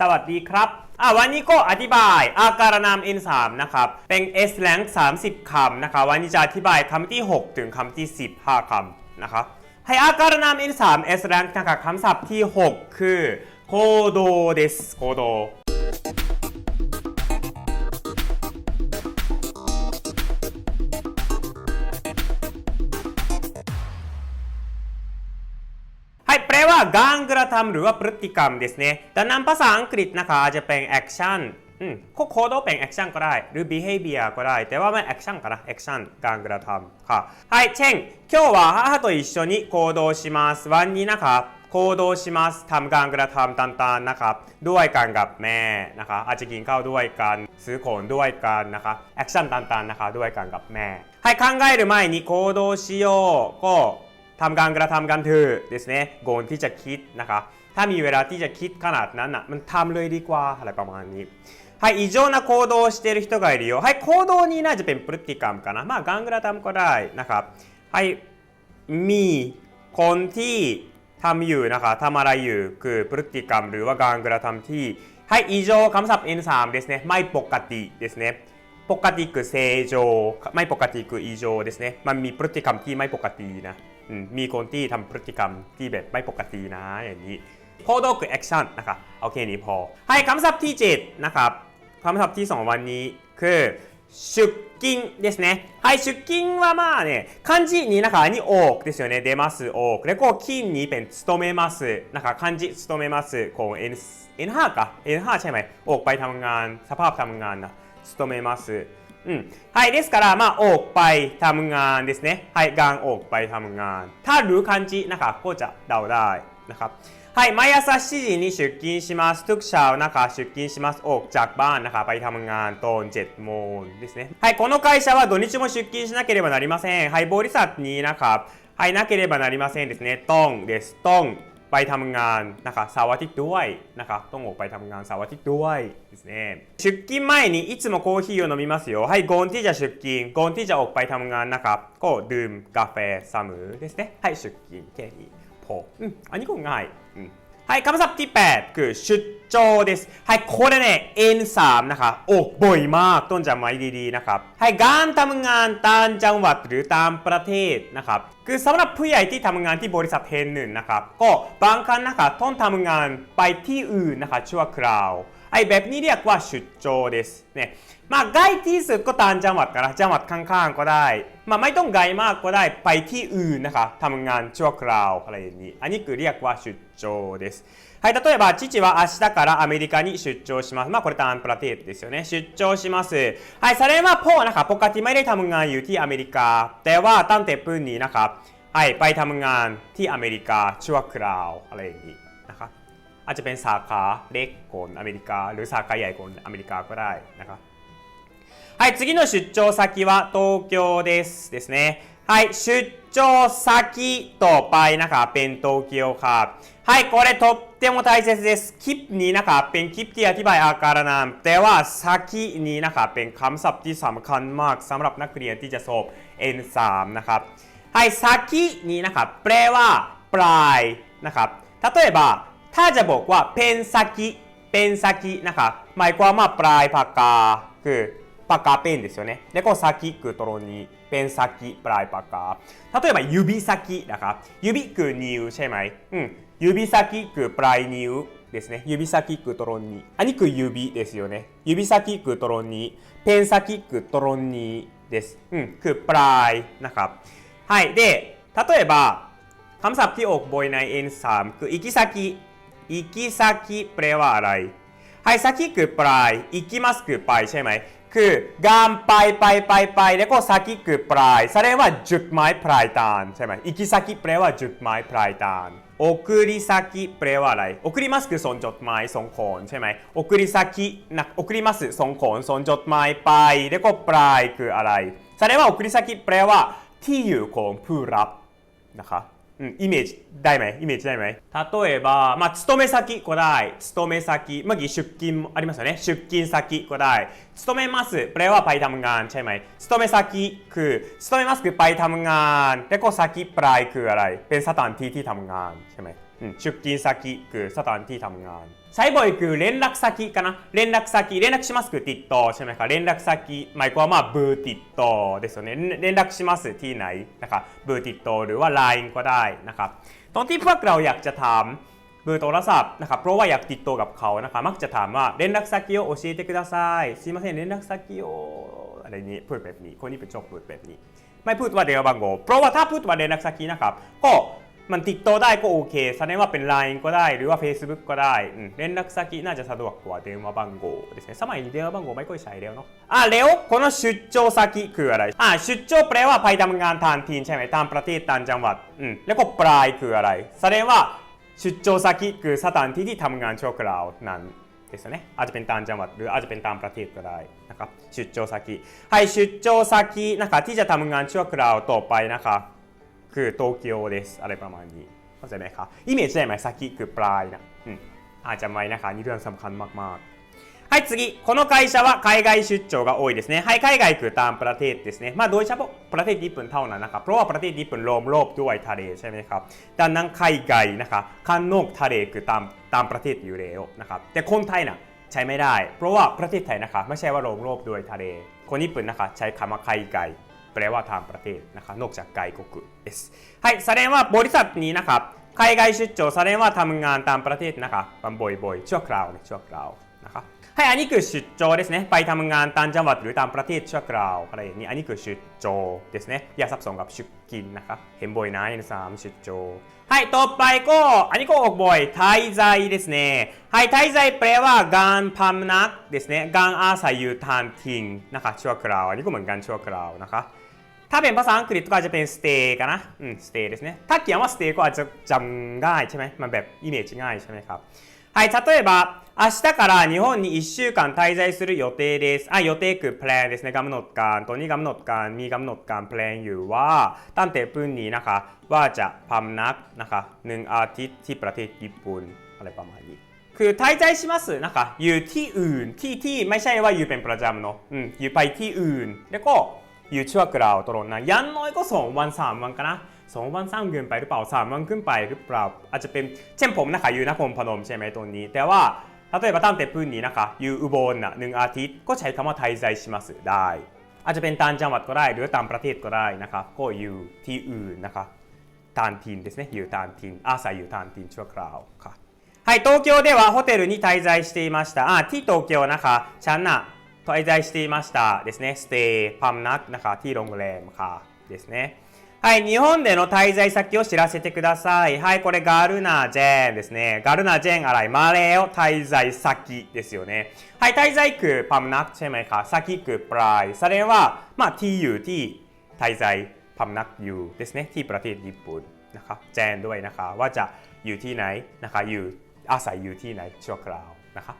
สวัสดีครับอะวันนี้ก็อธิบายอาการนาม N3 นะครับ เป็น S rank 30 คำนะคะ วันนี้จะอธิบายคำที่ 6 ถึงคำที่ 15 คำนะครับ ให้อาการนาม N3 S rank นะคะคำศัพท์ที่ 6 คือโคโดเดสโคโด การกระทำหรือว่าพฤติกรรมですねแต่นำภาษาอังกฤษนะคะอาจจะเป็นแอคชั่นอืมโคโดเป็นแอคชั่นก็ได้ หรือ behavior ก็ได้ แต่ว่าไม่แอคชั่นかなแอคชั่นการกระทำค่ะはいเช่น今日は母と一緒に行動しますวันนี้นะครับ行動しますทำการกระทำต่างๆนะครับ ด้วยกันกับแม่นะคะอาจจะกินข้าวด้วยกันซื้อของด้วยกันนะคะแอคชั่นต่างๆนะคะด้วยกันกับแม่ให้考える前に行動しようก็ ทำการกระทำกันเถอะですねก่อนที่จะคิดนะคะ ถ้ามีเวลาที่จะคิดขนาดนั้นอ่ะ มันทำเลยดีกว่าอะไรประมาณนี้はい異常な行動をしている人がいるよはい行動にน่าจะเป็นพฤติกรรมかなまあการกระทำก็ได้นะครับはいมีคนที่ทำอยู่นะคะทำอะไรอยู่คือพฤติกรรมหรือว่าการกระทำที่はい異常คำศัพท์ N3 ですねไม่ปกติですねปกติคือ正常ไม่ปกติคือ異常ですねมันมีพฤติกรรมที่ไม่ปกตินะ อื มมีคนที่ทำพฤติกรรมที่แบบไม่ปกตินะอย่างนี้โคโดคือแอคชั่นนะครับโอเคนี้พอ ให้คำศัพท์ที่ 7 นะครับคำศัพท์ที่ 2 วันนี้คือ出勤ですね。はい、出勤はまあね、漢字に中に多くですよね。出ます、多く。で、こう、勤にเป็น勤めます。なんか漢字勤めます。こう、N、N5 か。N5 ใช่ไหมออกไปทำงาน สภาพทำงานนะ勤めます。 อืมはいですからまあออกไปทำงานですねはいการออกไปทำงาน ถ้ารู้漢字นะครับก็จะเดาได้นะครับはい毎朝7時に出勤しますทุกเช้านะคะ出勤しますออกจากบ้านนะคะไปทำงานตอน7โมงですねはいこの会社は土日も出勤しなければなりませんはいบริษัทนี้นะครับはいなければなりませんですねต้องですต้อง ไปทำงานนะคะเสาร์อาทิตย์ด้วยนะคะต้องออกไปทำงานเสาร์อาทิตย์ด้วยですね出勤前にいつもコーヒーを飲みますよはいก่อนที่จะ出勤ก่อนที่จะออกไปทำงานนะครับก็ดื่มกาแฟเสมอですねはい出勤แค่นี้พออืมอันนี้ก็ง่ายอืม はいคำศัพท์ที่ 8 คือ出張ですはいこれね N3 นะคะออกบ่อยมากต้องจำไว้ดีๆนะครับให้การทำงานต่างจังหวัดหรือตามประเทศนะครับคือสำหรับผู้ใหญ่ที่ทำงานที่บริษัทแห่งหนึ่งนะครับก็บางครั้งนะคะต้องทำงานไปที่อื่นนะคะชั่วคราว ไอ้แบบนี้เรียกว่า出張ですเนี่ยมาใกล้ที่สุดก็ต่างจังหวัดกันนะจังหวัดข้างๆก็ได้ มาไม่ต้องไกลมากก็ได้ไปที่อื่นนะคะทำงานชั่วคราวอะไรอย่างนี้อันนี้คือเรียกว่า出張ですはい、例えば、父は明日からアメリカに出張します。まあ、これ単プラテーですよね。出張します。はい、それはพ่อนะครับปกติไม่ได้ทำงานอยู่ที่อเมริกา แต่ว่าตั้งแต่ปืนนี้นะครับはいไปทำงานที่อเมริกาชั่วคราวอะไร อย่างนี้นะครับ อาจจะเป็นสาขาเล็กของอเมริกา หรือสาขาใหญ่ของอเมริกาก็ได้นะครับ はい、次の出張先は東京です。ですね。はい、出張先ต่อไปนะครับเป็นโตเกียวครับはい、これとっても大切です。คลิปนี้นะครับเป็นคลิปที่อธิบายอาการนามแต่ว่า先นี้นะครับเป็นคำศัพท์ที่สำคัญมากสำหรับนักเรียนที่จะสอบ N3 นะครับはい、先นี้นะครับแปลว่าปลายนะครับ例えば ถ้าจะบอกว่าเป็น先เป็น先นะครับหมายความว่าปลายปากกาคือ ปากกาペンですよね。で、こう先คือตรงนี้เป็น先ปลายปากกา例えば指先นะครับ指คือนิ้วใช่ไหมอืม指先คือปลายนิ้วですね。指先คือตรงนี้อันนี้คือ指ですよね。指先คือตรงนี้ペン先คือตรงนี้ですอืมคือปลายนะครับはいで例えばคำศัพท์ที่ออกบ่อยใน N3 คือ行き先 行き先แปลว่าอะไร はい、先คือปลาย行きますคือไปใช่ไหม คือการไปไปไปไปแล้วก็先คือปลายแสดงว่าจุดหมายปลายทางใช่ไหม行き先แปลว่าจุดหมายปลายทาง送り先แปลว่าอะไร送りますคือส่งจดหมายส่งของใช่ไหม送り先นะ送りますส่งของส่งจดหมายไปแล้วก็ปลายคืออะไรแสดงว่า送り先แปลว่าที่อยู่ของผู้รับนะคะ อืมイメージได้ไหมイメージได้ไหม例えば、まあ、勤め先ก็ได้勤め先เมื่อกี้出勤ありますよね出勤先ก็ได้勤めますแปลว่าไปทำงานใช่ไหม勤め先คือ勤めますคือไปทำงานแล้วก็先ปลายคืออะไร เป็นสถานที่ที่ทำงานใช่ไหม อืม 出勤先คือสถานที่ทำงาน ใช้บ่อยคือ連絡先かな連絡先連絡しますคือติดต่อใช่ไหมคะ連絡先หมายความว่าเบอร์ติดต่อですよね連絡しますที่ไหนนะครับเบอร์ติดต่อหรือว่า LINE ก็ได้นะครับตอนที่พวกเราอยากจะถามเบอร์โทรศัพท์นะครับเพราะว่าอยากติดต่อกับเขานะครับมักจะถามว่า連絡先を教えてくださいすいません連絡先をอะไรนี้พูดแบบนี้คนนี้เป็นชอบพูดแบบนี้ ไม่พูดว่าเดลบังโกเพราะว่าถ้าพูดว่าเดนักสักีนะครับ ก็ มันติดต่อได้ก็โอเคแสดงว่าเป็น LINE ก็ได้ หรือว่า Facebook ก็ได้อืม連絡先น่าจะสะดวกกว่า電話番号ですねสมัยนี้電話番号ไม่ค่อยใช้แล้วเนาะอ่ะแล้วこの出張先คืออะไรอ่ะ出張แปลว่าไปทำงานทานทีนใช่ไหมตามประเทศตามจังหวัดอืมแล้วก็ปลายคืออะไร แสดงว่า出張先คือสถานที่ที่ทำงานชั่วคราวนั้น ですよねอาจจะเป็นตามจังหวัดหรืออาจจะเป็นตามประเทศก็ได้นะครับ出張先はい出張先นะคะที่จะทำงานชั่วคราวต่อไปนะคะ คือโตเกียวですอะไรประมาณนี้เข้าใจไหมคะイメージได้ไหม先คือปลายนะอืมอาจจะไม่นะคะนี่เรื่องสำคัญมากๆはい次この会社は海外出張が多いですねはい海外คือตามประเทศですねまあโดยเฉพาะประเทศญี่ปุ่นเท่านั้นนะครับเพราะว่าประเทศญี่ปุ่นล้อมรอบด้วยทะเลใช่ไหมครับดังนั้น海外นะคะข้างนอกทะเลคือตามตามประเทศอยู่แล้วนะครับแต่คนไทยนะใช้ไม่ได้ เพราะว่าประเทศไทยนะคะไม่ใช่ว่าล้อมรอบด้วยทะเลคนญี่ปุ่นนะคะใช้คำว่า海外 แปลว่าทางประเทศนะคะนอกจากไกล国ですはいแสดงว่าบริษัทนี้นะครับ海外出張แสดงว่าทำงานตามประเทศนะคะบ่อยๆชั่วคราวเนี่ยชั่วคราวนะครับ はい、อันนี้คือ出張ですね。ไปทำงานต่างจังหวัดหรือต่างประเทศชั่วคราวอะไรอย่างนี้ อันนี้คือ出張ですね。อย่าสับสนกับ出勤นะครับ เห็นบ่อยนะอินสาม出張はい、ต่อไปก็ อันนี้ก็ออกบ่อย滞在ですね。はい、滞在แปลว่าการพำนักですね。การอาศัยอยู่ทานทิ้งนะคะชั่วคราว อันนี้ก็เหมือนกันชั่วคราวนะคะ ถ้าเป็นภาษาอังกฤษก็อาจจะเป็น stay กันนะ อืม stay ですね。ถ้าเขียนว่า stay ก็อาจจะจำง่ายใช่ไหมมันแบบイメージง่ายใช่ไหมครับ はい、例えば、 明日から日本に1週間滞在する予定ですอ่ะ予定คือแพลนですねกำหนดการตัวนี้กำหนดการมีกำหนดการแพลนอยู่ว่าตั้งแต่พรุ่งนี้นะคะว่าจะพำนักนะคะหนึ่งอาทิตย์ที่ประเทศญี่ปุ่นอะไรประมาณนี้ คือ滞在しますนะคะอยู่ที่อื่นที่ที่ไม่ใช่ว่าอยู่เป็นประจำเนาะอืมอยู่ไปที่อื่น แล้วก็อยู่ชั่วคราวตรงนั้นอยันน้อยก็สองวันสามวันกันนะสองวันสามเกินไปหรือเปล่าสามวันขึ้นไปหรือเปล่า อาจจะเป็นเช่นผมนะคะอยู่นครพนมใช่ไหมตรงนี้ แต่ว่า 例えばตั้งแต่พรุ่งนี้นะคะอยู่อุบลนะหนึ่งอาทิตย์ก็ใช้คำว่า滞在しますได้ อาจจะเป็นต่างจังหวัดก็ได้หรือต่างประเทศก็ได้นะคะก็อยู่ที่อื่นนะคะต่างถิ่นですねอยู่ต่างถิ่นอาศัยอยู่ต่างถิ่นชั่วคราวค่ะ はい、東京ではホテルに滞在していました。あ、ที่โตเกียวนะคะฉันน่ะ滞在していましたですね。ステイ、พำนักนะคะที่โรงแรมค่ะですね。 はい、日本での滞在先を知らせてください。はい、これガルナジェンですね。ガルナジェンアライマレーを滞在先ですよね。はい、滞在区パムナクチェメカ、先区プライ。それは、まあ、tut、滞在、パムナクーですね。t プラ t 日本。なんか、ジェンドワイなんか、わちゃ、ut 内、なんか u、朝 ut 内、チョクラウ。なんか、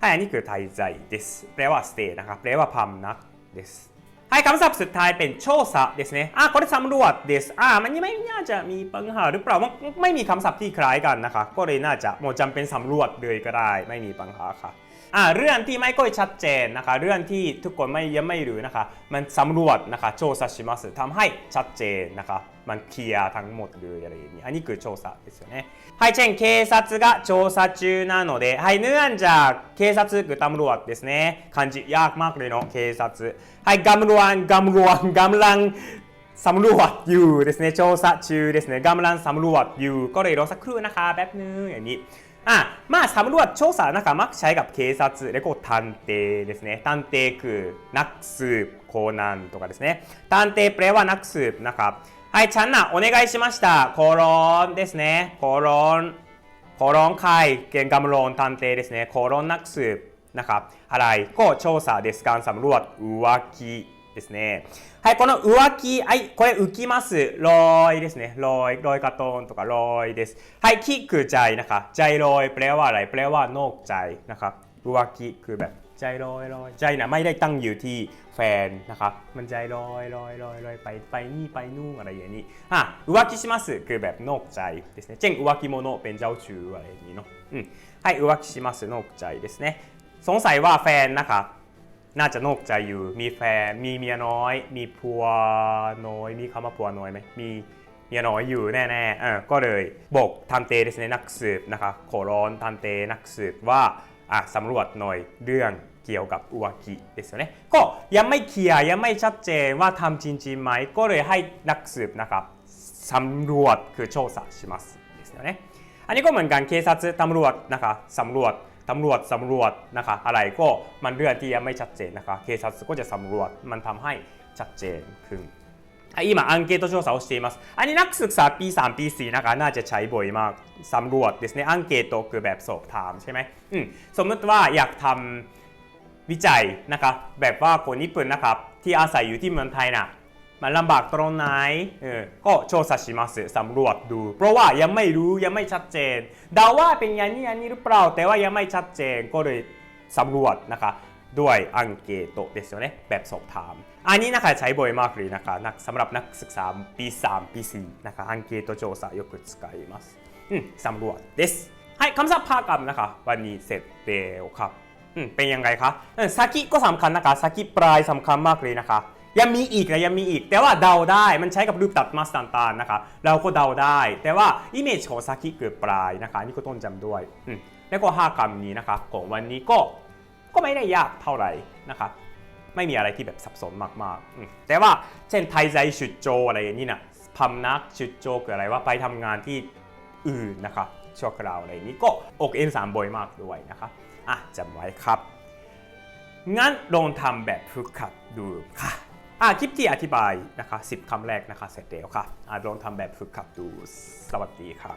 はい、肉滞在です。プレはステイ、なんか、プレはパムナクです。はいคำศัพท์สุดท้ายเป็นโชซะですねอ่ะこれสำรวจですอ่ะมันยังไม่น่าจะมีปัญหาหรือเปล่ามันไม่มีคำศัพท์ที่คล้ายกันนะคะ ก็เลยน่าจะโมจำเป็นสำรวจเลยก็ได้ ไม่มีปัญหาค่ะ อ่าเรื่องที่ไม่ค่อยชัดเจนนะคะ เรื่องที่ทุกคนไม่ยังไม่รู้นะคะ มันสำรวจนะคะโชซะしますทำให้ชัดเจนนะคะ มันเคลียร์ทั้งหมดเลยอะไรอย่างนี้อันนี้คือโชซะですよねはいเช่น警察が調査中なのではいเนื่องจาก警察คือตำรวจですね漢字ยากมากเลยเนาะ警察はいกำลังกำลังกำลัง สำรวจอยู่ですね調査中ですねกำลังสำรวจอยู่ก็เลยรอสักครู่นะคะแป๊บนึงอย่างนี้ あまあ、サムルは調査仲間、社員が警察、レコ探偵ですね。探偵ク、ナックス、コーナンとかですね。探偵プレイはナックス、なんか、はい、チャンナ、お願いしました。コロンですね。コロン、コロン会、ゲンガムロン探偵ですね。コロンナックス、なんか、払い、こう、調査です。ガンサムルは浮気ですね。はい、この浮気、はい、これ浮きます。ลอยですね。ลอยลอยกระทงとかลอยです。はい、คิคือใจนะคะใจลอยแปลว่าอะไร แปลว่านอกใจนะครับ浮気คือแบบใจลอยลอยใจนะไม่ได้ตั้งอยู่ที่แฟนนะครับ มันใจลอยลอยลอยลอยไปไปนี่ไปนู่นอะไรอย่างนี้อ่ะ浮気しますคือแบบนอกใจですねเช่น浮気者เป็นเจ้าชู้อะไรอย่างนี้เนาะอืมはい浮気しますนอกใจですねสงสัยว่าแฟนนะครับ น่าจะนอกใจอยู่ มีแฟน มีเมียน้อย มีผัวน้อย มีคำว่าผัวน้อยไหม มี เมียน้อยอยู่แน่ๆเออก็เลยบอกทันเตですねนักสืบนะคะขอร้อนทันเตนักสืบว่าอ่ะสำรวจหน่อยเรื่องเกี่ยวกับอุวากิですよねก็ยังไม่เคลียร์ยังไม่ชัดเจนว่าทำจริงๆไหมก็เลยให้นักสืบนะครับสำรวจคือโ調査しますですよねอันนี้ก็เหมือนกัน警察ตำรวจนะคะสำรวจ ตำรวจสำรวจนะคะอะไรก็มันเรื่องที่ยังไม่ชัดเจนนะคะ警察ก็จะสำรวจมันทำให้ชัดเจนขึ้น はい今アンケート調査をしていますอันนี้นักศึกษาปี 3 ปี 4 นะคะน่าจะใช้บ่อยมากสำรวจですねアンケートคือแบบสอบถามใช่ไหมอืมสมมติว่าอยากทำวิจัยนะคะแบบว่าคนญี่ปุ่นนะครับที่อาศัยอยู่ที่เมืองไทยน่ะ มันลำบากตรงไหนเออก็โชซาชิมาสสำรวจดู เพราะว่ายังไม่รู้ยังไม่ชัดเจนเดาว่าเป็นอย่างนี้อย่านี้หรือเปล่า แต่ว่ายังไม่ชัดเจนก็เลยสำรวจนะคะด้วยอังเกโตเดสโนแบบสอบถาม อันนี้นะคะใช้บ่อยมากเลยนะคะสำหรับนักศึกษาปี3ปี4นะคะอังเกโตโจซายกสกายมัสอืมสำรวจเดสให้คำศัพท์ภาคกรรนะคะ วันนี้เสร็จเร็วครับอืมเป็นยังไงคะอืากิก็สำคัญนะคะสากิปลายสำคัญมากเลยนะคะ ยังมีอีกนะยังมีอีก แต่ว่าเดาได้มันใช้กับรูปตัดมาสต่างๆนนะคะเราก็เดาได้ แต่ว่าอิเมจของ先คือปลายนะคะนี่ก็ต้องจำด้วยอืมแล้วก็ห้าคำนี้นะคะของวันนี้ก็ก็ไม่ได้ยากเท่าไหร่นะครับไม่มีอะไรที่แบบซับซ้อนมากๆ แต่ว่าเช่นไทยใจชุดโจอะไรอย่างนี้นะพำนักชุดโจคืออะไรว่าไปทำงานที่อื่นนะครับชั่วคราวอะไรนี้ก็อกเอ็นสามบ่อยมากด้วยนะครับอะจำไว้ครับ งั้นลองทำแบบฝึกหัดดูค่ะ อะคลิปที่อธิบายนะคะ10คำแรกนะคะเสร็จแล้วค่ะอะลองทำแบบฝึกขับดูสวัสดีค่ะ